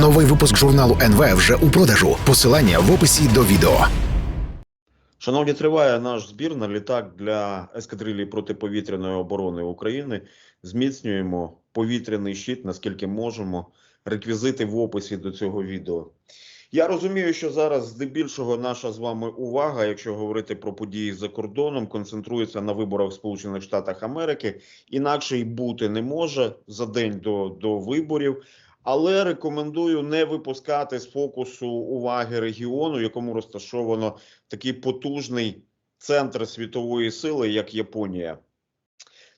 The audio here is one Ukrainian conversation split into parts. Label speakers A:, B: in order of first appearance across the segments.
A: Новий випуск журналу НВ вже у продажу. Посилання в описі до відео.
B: Шановні, триває наш збір на літак для ескадрилії протиповітряної оборони України. Зміцнюємо повітряний щит, наскільки можемо. Реквізити в описі до цього відео. Я розумію, що зараз здебільшого наша з вами увага, якщо говорити про події за кордоном, концентрується на виборах в Сполучених Штатах Америки. Інакше й бути не може за день до, до виборів. Але рекомендую не випускати з фокусу уваги регіону, якому розташовано такий потужний центр світової сили, як Японія.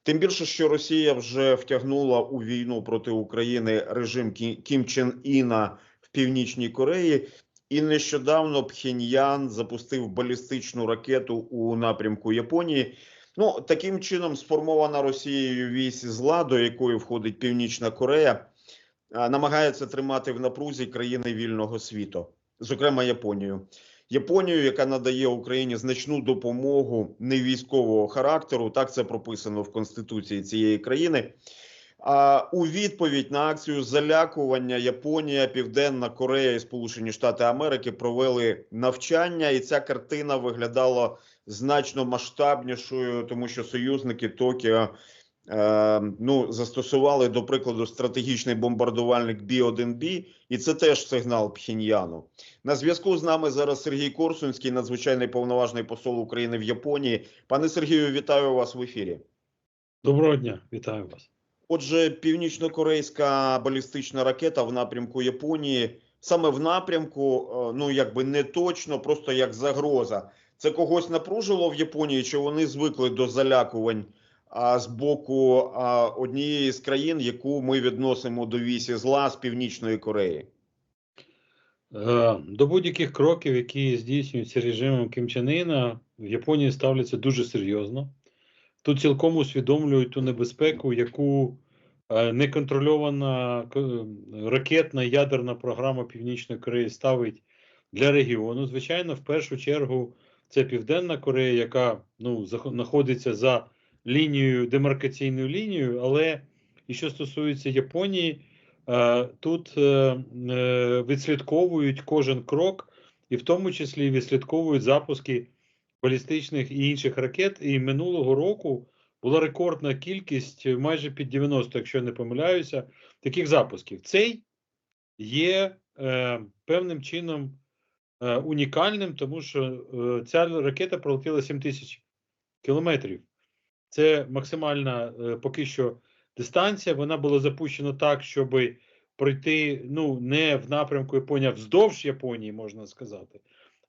B: Тим більше, що Росія вже втягнула у війну проти України режим Кі- Кім Чен Іна в Північній Кореї, і нещодавно Пхеньян запустив балістичну ракету у напрямку Японії. Ну, таким чином сформована Росією вісь зла, до якої входить Північна Корея, а, намагається тримати в напрузі країни вільного світу, зокрема Японію. Японію, яка надає Україні значну допомогу не військового характеру, так це прописано в конституції цієї країни. А у відповідь на акцію залякування Японія, Південна Корея і Сполучені Штати Америки провели навчання, і ця картина виглядала значно масштабнішою, тому що союзники Токіо е, ну, застосували, до прикладу, стратегічний бомбардувальник Бі-1Б, і це теж сигнал Пхеньяну. На зв'язку з нами зараз Сергій Корсунський, надзвичайний повноважний посол України в Японії. Пане Сергію, вітаю вас в ефірі.
C: Доброго дня, вітаю вас.
B: Отже, північно-корейська балістична ракета в напрямку Японії, саме в напрямку, е, ну якби не точно, просто як загроза. Це когось напружило в Японії, чи вони звикли до залякувань з боку однієї з країн, яку ми відносимо до вісі зла з Північної Кореї?
C: Е, До будь-яких кроків, які здійснюються режимом Кім Чен Іна, в Японії ставляться дуже серйозно. Тут цілком усвідомлюють ту небезпеку, яку е, неконтрольована к- ракетна ядерна програма Північної Кореї ставить для регіону. Звичайно, в першу чергу це Південна Корея, яка ну, знаходиться за лінією, демаркаційною лінією, але і що стосується Японії, Е, Тут е, е, відслідковують кожен крок, і в тому числі відслідковують запуски балістичних і інших ракет. І минулого року була рекордна кількість, майже під 90, якщо не помиляюся, таких запусків. Цей є певним чином унікальним, тому що е, ця ракета пролетіла 7 тисяч кілометрів. Це максимальна е, поки що дистанція. Вона була запущена так, щоб пройти ну не в напрямку Японія, а вздовж Японії, можна сказати.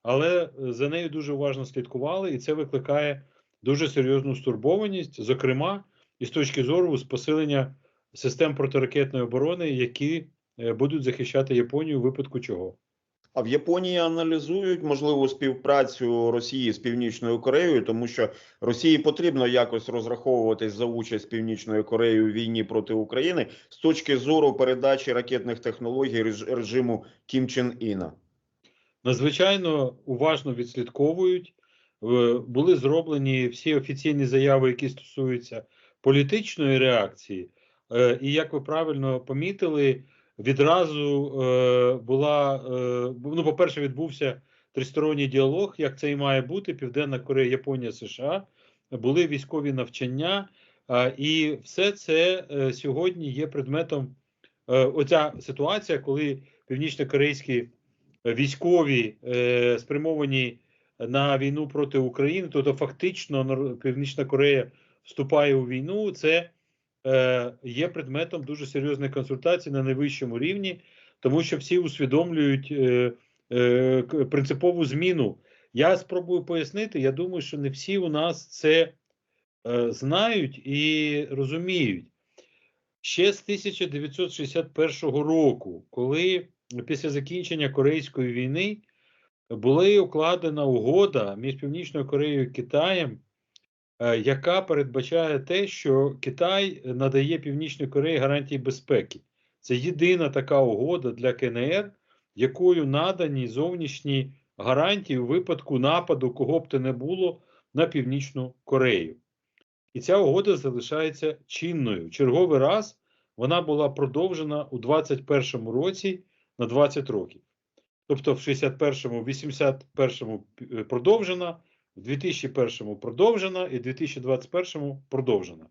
C: Але е, за нею дуже уважно слідкували, і це викликає дуже серйозну стурбованість, зокрема, і з точки зору посилення систем протиракетної оборони, які е, будуть захищати Японію у випадку чого.
B: А в Японії аналізують можливу співпрацю Росії з Північною Кореєю, тому що Росії потрібно якось розраховуватись за участь Північної Кореї у війні проти України з точки зору передачі ракетних технологій режиму Кім Чен Іна.
C: надзвичайно уважно відслідковують. Е, Були зроблені всі офіційні заяви, які стосуються політичної реакції. Е, І як ви правильно помітили, відразу е, була е, ну, по-перше, відбувся тристоронній діалог, як це і має бути: Південна Корея, Японія, США. Були військові навчання, е, і все це е, сьогодні є предметом. е, Оця ситуація, коли північно-корейські військові е, спрямовані на війну проти України, тобто фактично Північна Корея вступає у війну. Це є предметом дуже серйозної консультації на найвищому рівні, тому що всі усвідомлюють е, е, принципову зміну. Я спробую пояснити. Я думаю, що не всі у нас це е, знають і розуміють. Ще з 1961 року, коли після закінчення Корейської війни була укладена угода між Північною Кореєю і Китаєм, е, яка передбачає те, що Китай надає Північній Кореї гарантії безпеки. Це єдина така угода для КНР, якою надані зовнішні гарантії у випадку нападу, кого б то не було, на Північну Корею. І ця угода залишається чинною. Черговий раз вона була продовжена у 2021 році на 20 років. Тобто в 61-му, 81-му е, продовжена, в 2001-му продовжена і в 2021-му продовжена.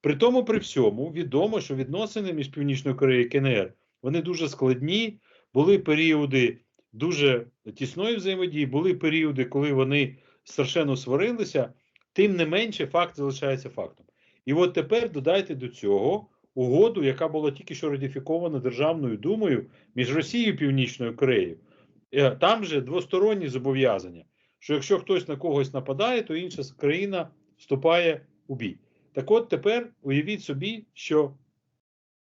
C: При тому, при всьому, відомо, що відносини між Північною Кореєю і КНР вони дуже складні. Були періоди дуже тісної взаємодії, були періоди, коли вони страшенно сварилися. Тим не менше, факт залишається фактом. І от тепер додайте до цього угоду, яка була тільки що ратифікована Державною думою між Росією і Північною Кореєю. Е, Там же двосторонні зобов'язання, що якщо хтось на когось нападає, то інша країна вступає у бій. Так от тепер уявіть собі, що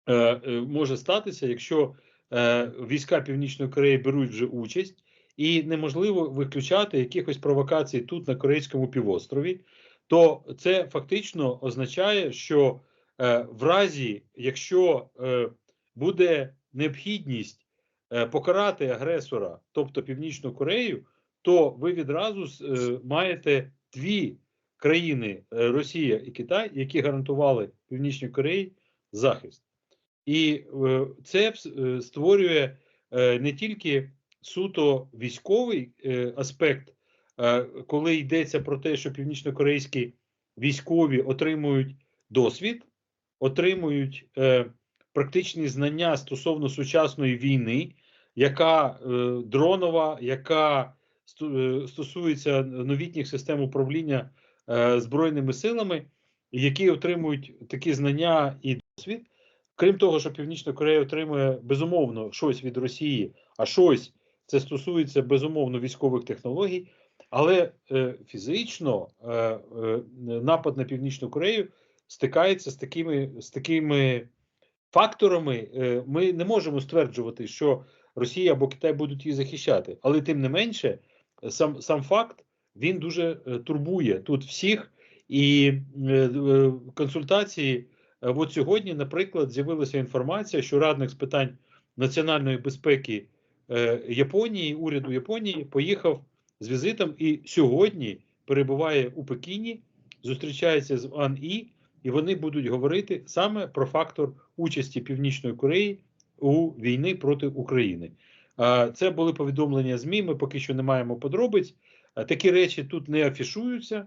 C: е, е, може статися, якщо е, війська Північної Кореї беруть вже участь, і неможливо виключати якихось провокацій тут на Корейському півострові, то це фактично означає, що е, в разі, якщо е, буде необхідність е, покарати агресора, тобто Північну Корею, то ви відразу е, маєте дві країни е, Росія і Китай, які гарантували Північній Кореї захист. І е, це створює не тільки суто військовий аспект, коли йдеться про те, що північнокорейські військові отримують досвід, отримують практичні знання стосовно сучасної війни, яка дронова, яка стосується новітніх систем управління е, збройними силами, які отримують такі знання і досвід. Крім того, що Північна Корея отримує безумовно щось від Росії, а щось це стосується безумовно військових технологій, але е, фізично е, е, напад на Північну Корею стикається з такими, з такими факторами. Е, ми не можемо стверджувати, що Росія або Китай будуть її захищати, але тим не менше, сам, сам факт він дуже е, турбує тут всіх. І е, е, консультації, от сьогодні, наприклад, з'явилася інформація, що радник з питань національної безпеки Японії, уряду Японії, поїхав з візитом і сьогодні перебуває у Пекіні, зустрічається з Ан І, і вони будуть говорити саме про фактор участі Північної Кореї у війни проти України. Це були повідомлення ЗМІ. Ми поки що не маємо подробиць. Такі речі тут не афішуються,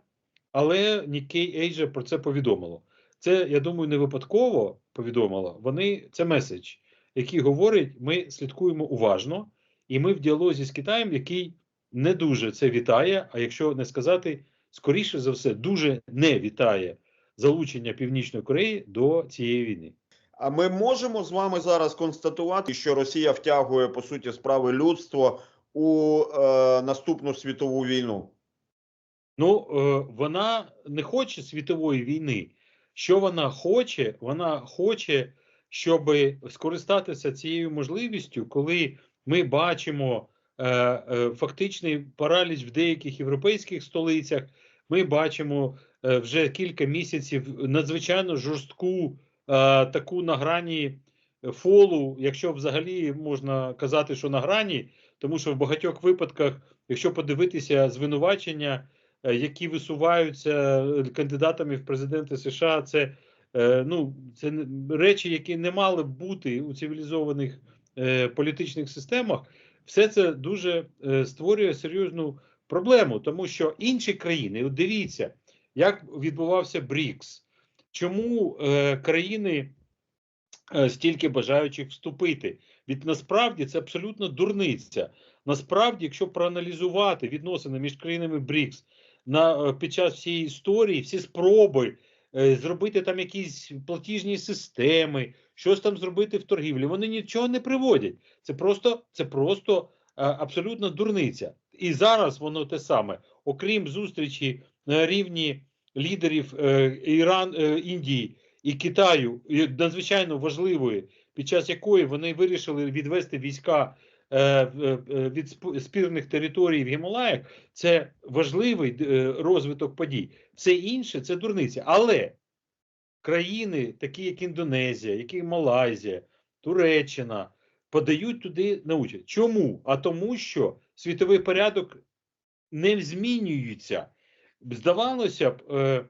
C: але Nikkei Asia про це повідомило. Це, я думаю, не випадково повідомило. Вони це меседж, який говорить: ми слідкуємо уважно, і ми в діалозі з Китаєм, який не дуже це вітає. А якщо не сказати, скоріше за все, дуже не вітає залучення Північної Кореї до цієї війни.
B: А ми можемо з вами зараз констатувати, що Росія втягує по суті справи людство у е, наступну світову війну.
C: Ну, е, вона не хоче світової війни. Що вона хоче? Вона хоче, щоб скористатися цією можливістю, коли ми бачимо е, е, фактичний параліч в деяких європейських столицях. Ми бачимо е, вже кілька місяців надзвичайно жорстку таку на грані фолу, якщо взагалі можна казати, що на грані, тому що в багатьох випадках, якщо подивитися звинувачення, е, які висуваються е, кандидатами в президенти США, це е, ну це речі, які не мали б бути у цивілізованих е, політичних системах. Все це дуже е, створює серйозну проблему, тому що інші країни, от дивіться, як відбувався БРІКС, чому е, країни е, стільки бажаючих вступити. Від насправді це абсолютно дурниця. Насправді, якщо проаналізувати відносини між країнами БРІКС на е, під час всієї історії, всі спроби е, зробити там якісь платіжні системи, щось там зробити в торгівлі, вони нічого не приводять. Це просто це просто е, абсолютно дурниця. І зараз воно те саме, окрім зустрічі на рівні лідерів е, Іран, е, Індії і Китаю, надзвичайно важливої, під час якої вони вирішили відвести війська е, від спірних територій в Гімалаях, це важливий розвиток подій. Все інше це дурниця. Але країни, такі як Індонезія, як Малайзія, Туреччина, подають туди на участь. Чому? А тому, що світовий порядок не змінюється. Здавалося б, е,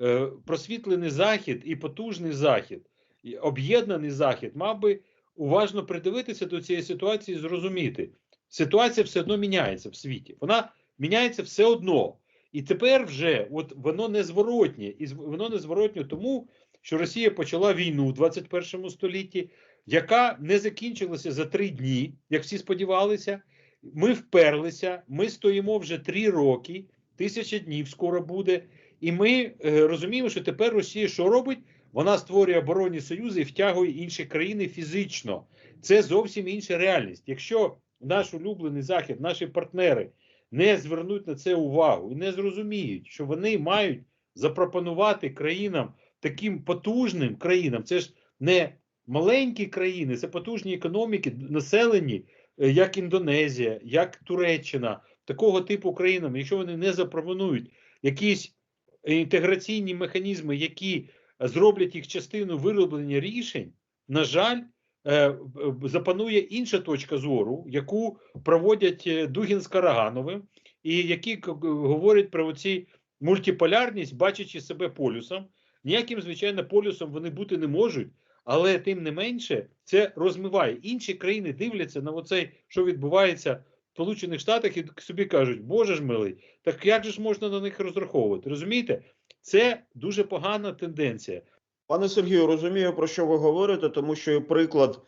C: е, просвітлений захід і потужний захід, і об'єднаний захід мав би уважно придивитися до цієї ситуації і зрозуміти, ситуація все одно міняється в світі. Вона міняється все одно. І тепер вже от воно незворотнє, і воно незворотнє тому, що Росія почала війну в 21 столітті, яка не закінчилася за три дні, як всі сподівалися. Ми вперлися, ми стоїмо вже три роки, тисяча днів скоро буде. І ми е, розуміємо, що тепер Росія що робить? Вона створює оборонні союзи і втягує інші країни фізично. Це зовсім інша реальність. Якщо наш улюблений захід, наші партнери не звернуть на це увагу і не зрозуміють, що вони мають запропонувати країнам таким потужним країнам, це ж не маленькі країни, це потужні економіки, населені, е, як Індонезія, як Туреччина, такого типу країнам, якщо вони не запропонують якісь інтеграційні механізми, які зроблять їх частину вироблення рішень, на жаль, е, запанує інша точка зору, яку проводять е, Дугін з Карагановим, і які говорять про оці мультиполярність, бачачи себе полюсом. Ніяким, звичайно, полюсом вони бути не можуть, але тим не менше це розмиває. Інші країни дивляться на оце, що відбувається Сполучених Штатах, і собі кажуть, Боже ж милий, так як же ж можна на них розраховувати? Розумієте? Це дуже погана тенденція.
B: Пане Сергію, розумію, про що ви говорите, тому що приклад.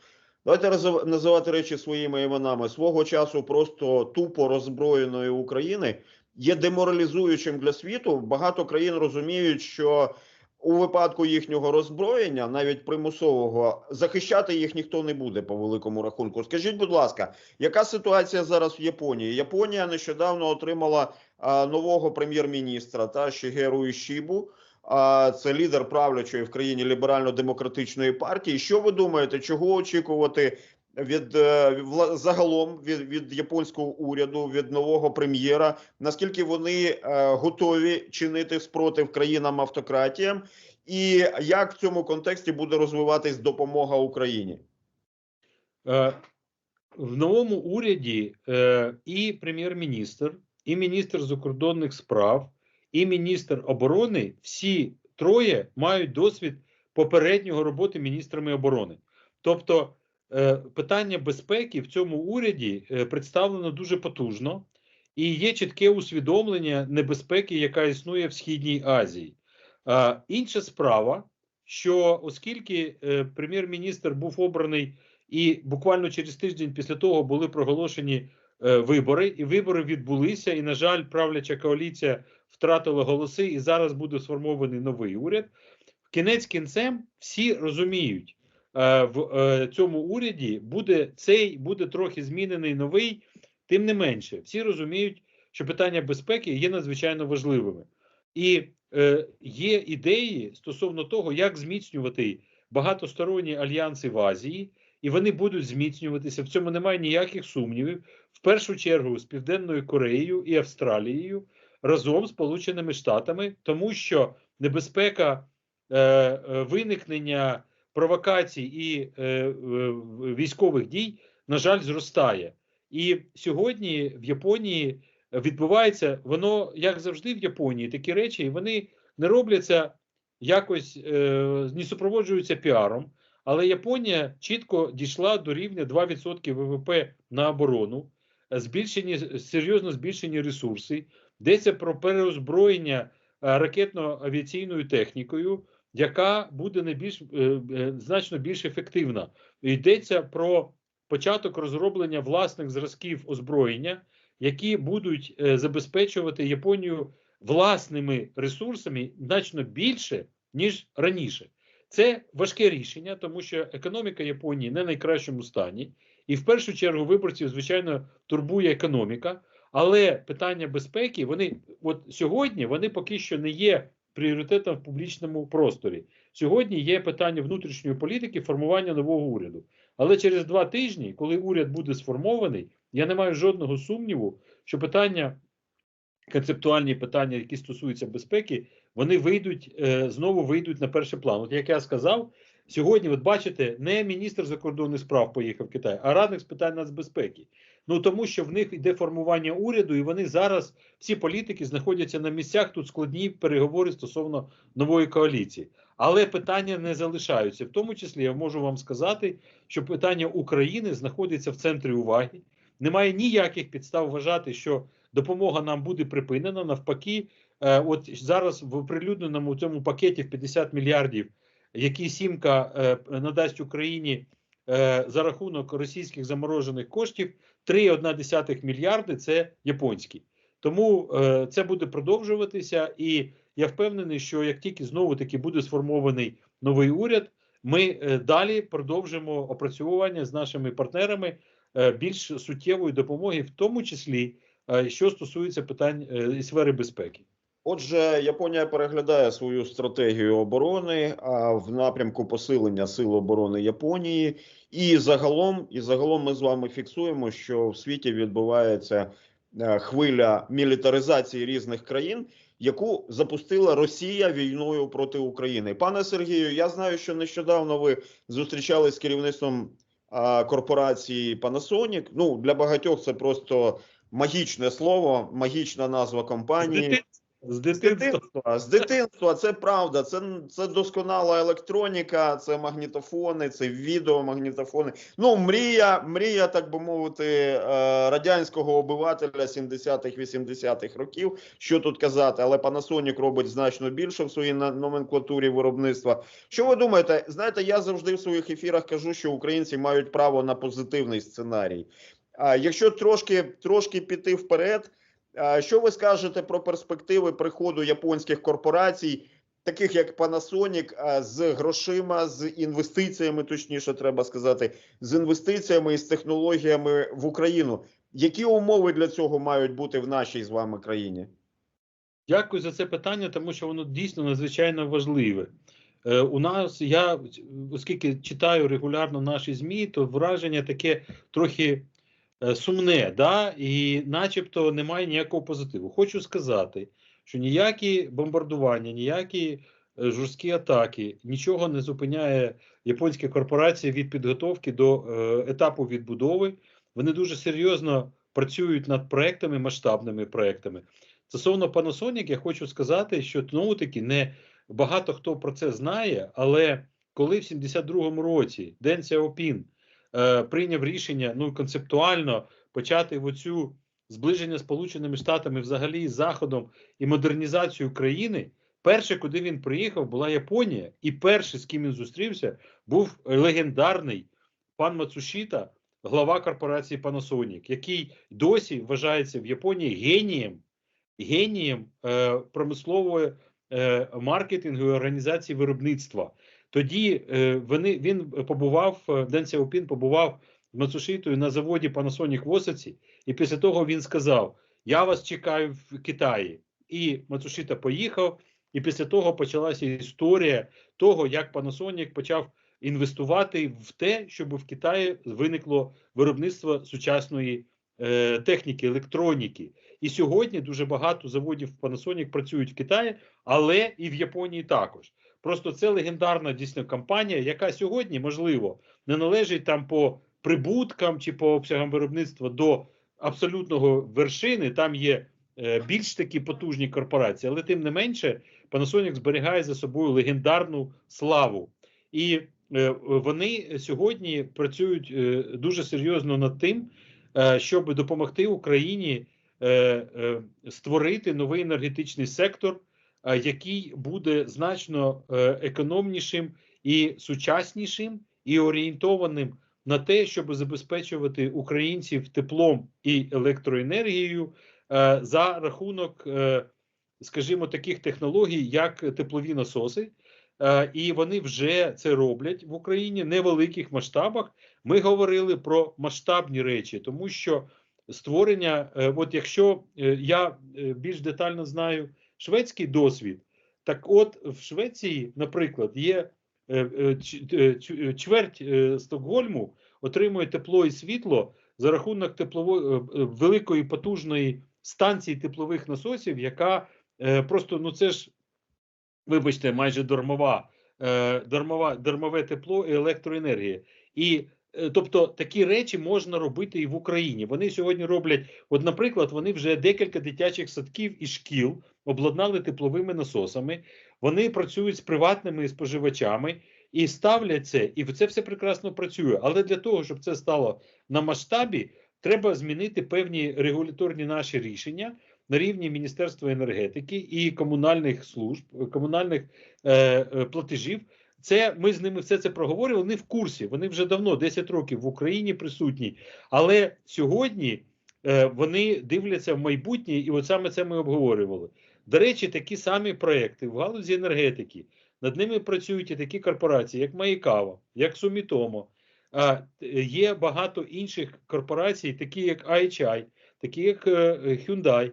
B: Давайте називати речі своїми іменами. Свого часу просто тупо роззброєної України є деморалізуючим для світу. Багато країн розуміють, що у випадку їхнього роззброєння, навіть примусового, захищати їх ніхто не буде по великому рахунку. Скажіть, будь ласка, яка ситуація зараз в Японії? Японія нещодавно отримала а, нового прем'єр-міністра та Шігеру Ішібу. А це лідер правлячої в країні ліберально-демократичної партії. Що ви думаєте, чого очікувати від е, загалом від, від японського уряду, від нового прем'єра? Наскільки вони е, готові чинити спротив країнам автократіям, і як в цьому контексті буде розвиватись допомога Україні?
C: Е, В новому уряді і прем'єр-міністр, і міністр закордонних справ, і міністр оборони всі троє мають досвід попереднього роботи міністрами оборони. Тобто питання безпеки в цьому уряді е, представлено дуже потужно, і є чітке усвідомлення небезпеки, яка існує в Східній Азії. Е, Інша справа, що оскільки е, прем'єр-міністр був обраний і буквально через тиждень після того були проголошені е, вибори, і вибори відбулися. І, на жаль, правляча коаліція втратила голоси, і зараз буде сформований новий уряд. Кінець кінцем всі розуміють, е, в е, цьому уряді буде цей буде трохи змінений новий. Тим не менше, всі розуміють, що питання безпеки є надзвичайно важливими, і е, є ідеї стосовно того, як зміцнювати багатосторонні альянси в Азії, і вони будуть зміцнюватися. В цьому немає ніяких сумнівів. В першу чергу з Південною Кореєю і Австралією разом з Сполученими Штатами, тому що небезпека е, е, виникнення провокацій і е, військових дій, на жаль, зростає. І сьогодні в Японії відбувається воно, як завжди, в Японії такі речі, вони не робляться якось, е, не супроводжуються піаром. Але Японія чітко дійшла до рівня 2% ВВП на оборону, збільшені серйозно збільшені ресурси. Йдеться про переозброєння е, ракетно-авіаційною технікою, яка буде не більш е, е, значно більш ефективна. Йдеться про початок розроблення власних зразків озброєння, які будуть е, забезпечувати Японію власними ресурсами значно більше ніж раніше. Це важке рішення, тому що економіка Японії не в найкращому стані, і в першу чергу виборців, звичайно, турбує економіка. Але питання безпеки, вони от сьогодні вони поки що не є пріоритетом в публічному просторі. Сьогодні є питання внутрішньої політики, формування нового уряду. Але через два тижні, коли уряд буде сформований, я не маю жодного сумніву, що питання, концептуальні питання, які стосуються безпеки, вони вийдуть е, знову вийдуть на перший план. От як я сказав, сьогодні, от бачите, не міністр закордонних справ поїхав в Китай, а радник з питань нацбезпеки. Ну тому що в них йде формування уряду, і вони зараз всі політики знаходяться на місцях. Тут складні переговори стосовно нової коаліції. Але питання не залишаються. В тому числі я можу вам сказати, що питання України знаходиться в центрі уваги. Немає ніяких підстав вважати, що допомога нам буде припинена. Навпаки, е, от зараз в оприлюдненому цьому пакеті в 50 мільярдів, який сімка е, надасть Україні е, за рахунок російських заморожених коштів, 3,1 мільярди це японські. Тому е, це буде продовжуватися, і я впевнений, що як тільки знову таки буде сформований новий уряд, ми е, далі продовжимо опрацювання з нашими партнерами е, більш суттєвої допомоги, в тому числі е, що стосується питань е, і сфери безпеки.
B: Отже, Японія переглядає свою стратегію оборони в напрямку посилення сил оборони Японії, і загалом, і загалом ми з вами фіксуємо, що в світі відбувається е, хвиля мілітаризації різних країн, яку запустила Росія війною проти України. Пане Сергію, я знаю, що нещодавно ви зустрічались з керівництвом корпорації Panasonic. Ну для багатьох це просто магічне слово, магічна назва компанії.
C: З дитинства.
B: з дитинства, це правда. Це, це досконала електроніка, це магнітофони, це відеомагнітофони. Ну, мрія, мрія, так би мовити, е, радянського обивателя 70-х, 80-х років. Що тут казати, але Panasonic робить значно більше в своїй номенклатурі виробництва. Що ви думаєте? Знаєте, я завжди в своїх ефірах кажу, що українці мають право на позитивний сценарій. А якщо трошки, трошки піти вперед. Що ви скажете про перспективи приходу японських корпорацій, таких як Panasonic, з грошима, з інвестиціями, точніше, треба сказати, з інвестиціями і з технологіями в Україну? Які умови для цього мають бути в нашій з вами країні?
C: Дякую за це питання, тому що воно дійсно надзвичайно важливе. Е, у нас я, оскільки читаю регулярно наші ЗМІ, то враження таке трохи сумне, да? і начебто немає ніякого позитиву. Хочу сказати, що ніякі бомбардування, ніякі е, жорсткі атаки нічого не зупиняє японські корпорації від підготовки до е, етапу відбудови. Вони дуже серйозно працюють над проектами, масштабними проектами. Стосовно Panasonic, я хочу сказати, що знову таки не багато хто про це знає, але коли в 72-му році Ден Сяопін е, прийняв рішення ну концептуально почати в оцю зближення Сполученими Штатами взагалі з Заходом і модернізацію країни, перше, куди він приїхав, була Японія, і перший, з ким він зустрівся, був легендарний пан Мацушіта, глава корпорації Panasonic, який досі вважається в Японії генієм генієм е, промислової е, маркетингу і організації виробництва. Тоді е, вони він побував е, Ден Сяопін побував з Мацушитою на заводі Panasonic в Осаці, і після того він сказав: Я вас чекаю в Китаї. І Мацушита поїхав. І після того почалася історія того, як Panasonic почав інвестувати в те, щоб в Китаї виникло виробництво сучасної е, техніки, електроніки. І сьогодні дуже багато заводів Panasonic працюють в Китаї, але і в Японії також. Просто це легендарна дійсно компанія, яка сьогодні, можливо, не належить там по прибуткам чи по обсягам виробництва до абсолютного вершини. Там є е, більш такі потужні корпорації, але тим не менше, Panasonic зберігає за собою легендарну славу. І е, вони сьогодні працюють е, дуже серйозно над тим, щоб допомогти Україні створити новий енергетичний сектор, який буде значно е, економнішим і сучаснішим, і орієнтованим на те, щоб забезпечувати українців теплом і електроенергією е, за рахунок, е, скажімо, таких технологій, як теплові насоси. Е, І вони вже це роблять в Україні в невеликих масштабах. Ми говорили про масштабні речі, тому що створення, е, от якщо е, я е, більш детально знаю шведський досвід, так от в Швеції, наприклад, є е, е, е, чверть Стокгольму отримує тепло і світло за рахунок теплової великої потужної станції теплових насосів, яка просто ну це ж, вибачте, майже дармова, дармова, дармове тепло і електроенергія. І Тобто такі речі можна робити і в Україні. Вони сьогодні роблять, от, наприклад, вони вже декілька дитячих садків і шкіл обладнали тепловими насосами. Вони працюють з приватними споживачами і ставлять це, і це все прекрасно працює. Але для того, щоб це стало на масштабі, треба змінити певні регуляторні наші рішення на рівні Міністерства енергетики і комунальних служб, комунальних е, е, платежів. Це ми з ними все це проговорювали. Вони в курсі. Вони вже давно 10 років в Україні присутні. Але сьогодні е, вони дивляться в майбутнє, і от саме це ми обговорювали. До речі, такі самі проекти в галузі енергетики. Над ними працюють і такі корпорації, як Маїкава, як Сумітомо. А е, є багато інших корпорацій, такі як IHI, такі як е, Hyundai,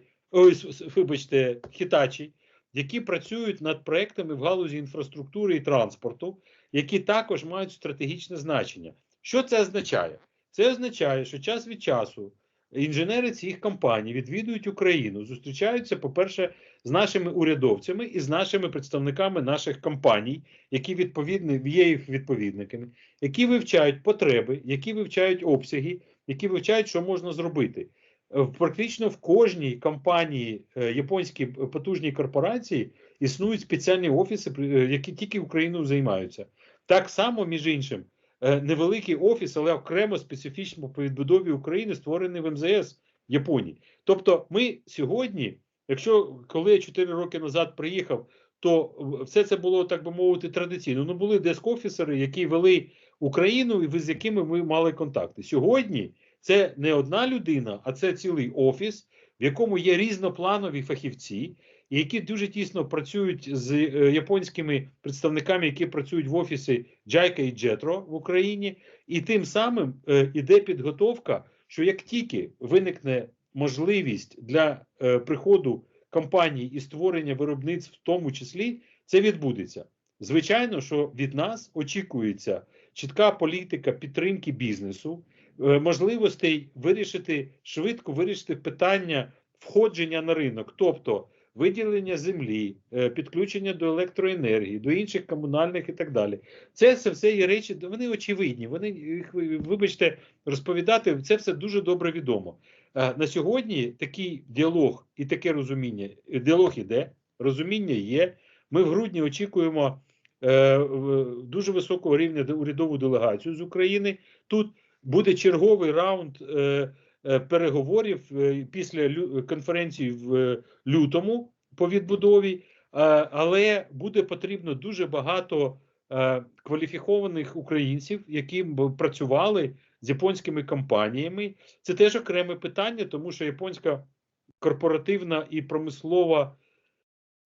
C: с- вибачте, Hitachi, які працюють над проектами в галузі інфраструктури і транспорту, які також мають стратегічне значення. Що це означає? Це означає, що час від часу інженери цих компаній відвідують Україну, зустрічаються, по-перше, з нашими урядовцями і з нашими представниками наших компаній, які відповідні є їх відповідниками, які вивчають потреби, які вивчають обсяги, які вивчають, що можна зробити. Е, Практично в кожній компанії е, японській потужній корпорації існують спеціальні офіси, е, які тільки Україною займаються. Так само, між іншим, е, невеликий офіс, але окремо специфічно по відбудові України створений в МЗС Японії. Тобто, ми сьогодні, якщо коли я 4 роки назад приїхав, то все це було так би мовити традиційно. Ну були деск-офісери, які вели Україну, і з якими ми мали контакти. Сьогодні це не одна людина, а це цілий офіс, в якому є різнопланові фахівці, які дуже тісно працюють з е, японськими представниками, які працюють в офісі JICA і JETRO в Україні, і тим самим е, іде підготовка, що як тільки виникне можливість для е, приходу компаній і створення виробництв, в тому числі, це відбудеться. Звичайно, що від нас очікується чітка політика підтримки бізнесу, можливостей вирішити швидко вирішити питання входження на ринок, тобто виділення землі, е, підключення до електроенергії, до інших комунальних і так далі. Це, це все є речі, вони очевидні. Вони їх, вибачте, розповідати це все дуже добре відомо. Е, На сьогодні такий діалог і таке розуміння. Діалог іде, розуміння є. Ми в грудні очікуємо е, дуже високого рівня урядову делегацію з України. Тут буде черговий раунд е, е, переговорів е, після конференції в лютому по відбудові, але буде потрібно дуже багато кваліфікованих українців, які б працювали з японськими компаніями. Це теж окреме питання, тому що японська корпоративна і промислова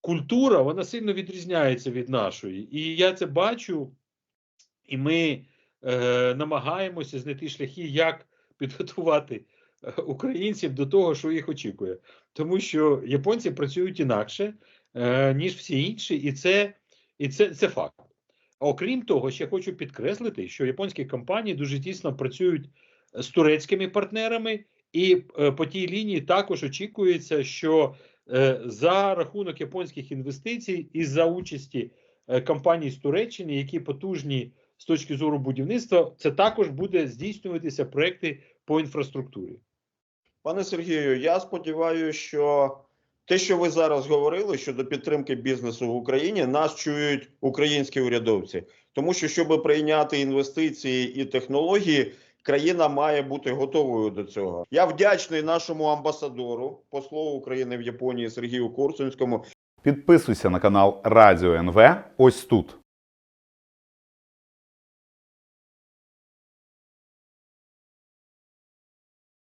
C: культура вона сильно відрізняється від нашої. І я це бачу, і ми е, намагаємося знайти шляхи, як підготувати е, українців до того, що їх очікує. Тому що японці працюють інакше, е, ніж всі інші, і це, і це, це факт. Окрім того, ще хочу підкреслити, що японські компанії дуже тісно працюють з турецькими партнерами, і по тій лінії також очікується, що за рахунок японських інвестицій і за участі компаній з Туреччини, які потужні з точки зору будівництва, це також буде здійснюватися проекти по інфраструктурі.
B: Пане Сергію, я сподіваюся, що те, що ви зараз говорили щодо підтримки бізнесу в Україні, нас чують українські урядовці. Тому що, щоб прийняти інвестиції і технології, країна має бути готовою до цього. Я вдячний нашому амбасадору, послу України в Японії Сергію Корсунському.
D: Підписуйся на канал Радіо НВ ось тут.